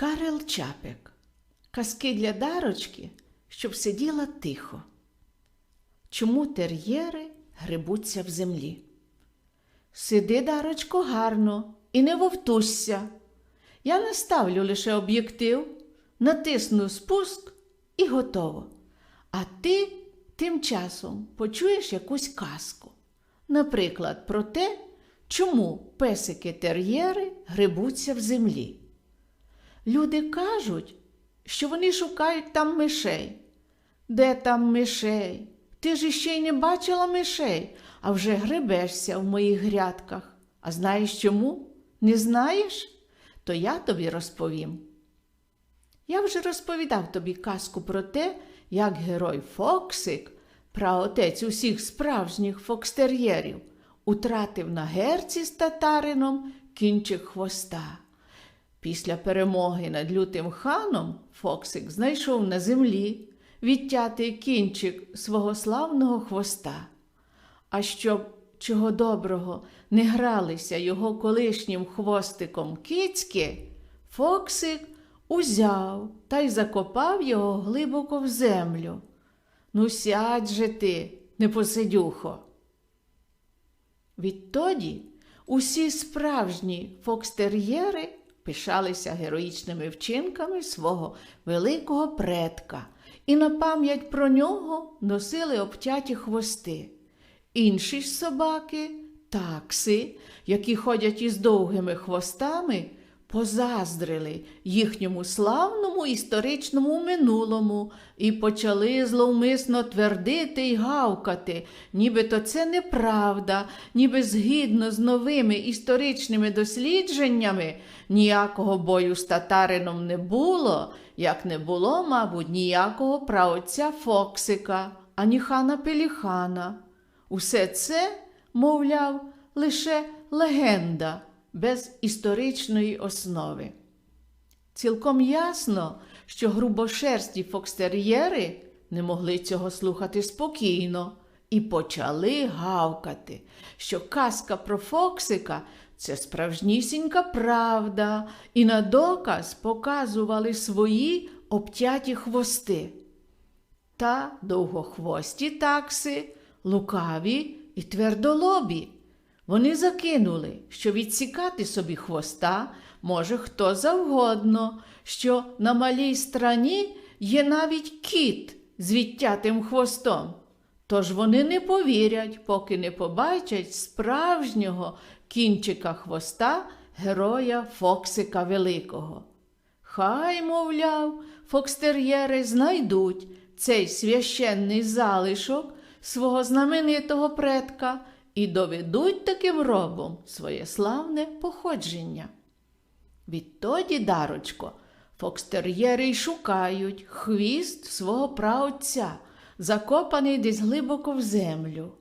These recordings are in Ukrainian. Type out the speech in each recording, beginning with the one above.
Карел Чапик. Казки для дарочки, щоб сиділа тихо. Чому тер'єри грибуться в землі? Сиди, дарочко, гарно і не вовтузься. Я не ставлю лише об'єктив, натисну спуск і готово. А ти тим часом почуєш якусь казку. Наприклад, про те, чому песики-тер'єри грибуться в землі. Люди кажуть, що вони шукають там мишей. Де там мишей? Ти ж іще й не бачила мишей, а вже гребешся в моїх грядках. А знаєш чому? Не знаєш? То я тобі розповім. Я вже розповідав тобі казку про те, як герой Фоксик, праотець усіх справжніх фокстер'єрів, утратив на герці з татарином кінчик хвоста. Після перемоги над лютим ханом Фоксик знайшов на землі відтятий кінчик свого славного хвоста. А щоб чого доброго не гралися його колишнім хвостиком кицьки, Фоксик узяв та й закопав його глибоко в землю. Ну, сядь же ти, непосидюхо. Відтоді усі справжні фокстер'єри пишалися героїчними вчинками свого великого предка і на пам'ять про нього носили обтяті хвости. Інші ж собаки, такси, які ходять із довгими хвостами, позаздрили їхньому славному історичному минулому і почали зловмисно твердити й гавкати, нібито це неправда, ніби згідно з новими історичними дослідженнями ніякого бою з татарином не було, як не було, мабуть, ніякого праотця Фоксика, ані хана Пеліхана. Усе це, мовляв, лише легенда без історичної основи. Цілком ясно, що грубошерсті фокстер'єри не могли цього слухати спокійно і почали гавкати, що казка про Фоксика це справжнісінька правда, і на доказ показували свої обтяті хвости. Та довгохвості такси, лукаві і твердолобі. Вони закинули, що відсікати собі хвоста може хто завгодно, що на малій страні є навіть кіт з відтятим хвостом. Тож вони не повірять, поки не побачать справжнього кінчика хвоста героя Фоксика Великого. Хай, мовляв, фокстер'єри знайдуть цей священний залишок свого знаменитого предка і доведуть таким робом своє славне походження. Відтоді, дарочко, фокстер'єри й шукають хвіст свого праотця, закопаний десь глибоко в землю.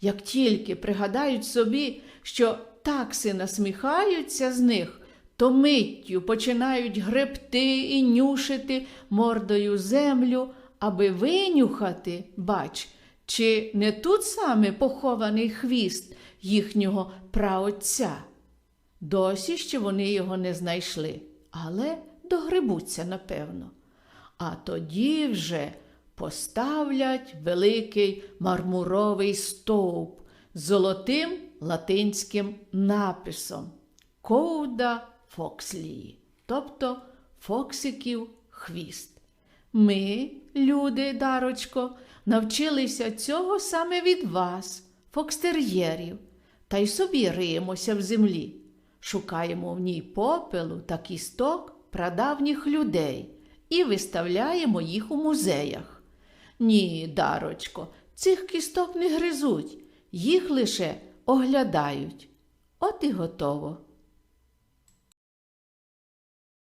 Як тільки пригадають собі, що такси насміхаються з них, то миттю починають гребти і нюшити мордою землю, аби винюхати, бач, чи не тут саме похований хвіст їхнього праотця. Досі ще вони його не знайшли, але догребуться, напевно. А тоді вже поставлять великий мармуровий стовп з золотим латинським написом Ковда Фокслії, тобто Фоксиків хвіст. Ми, люди, дарочко, навчилися цього саме від вас, фокстер'єрів, та й собі риємося в землі. Шукаємо в ній попелу та кісток прадавніх людей і виставляємо їх у музеях. Ні, дарочко, цих кісток не гризуть, їх лише оглядають. От і готово.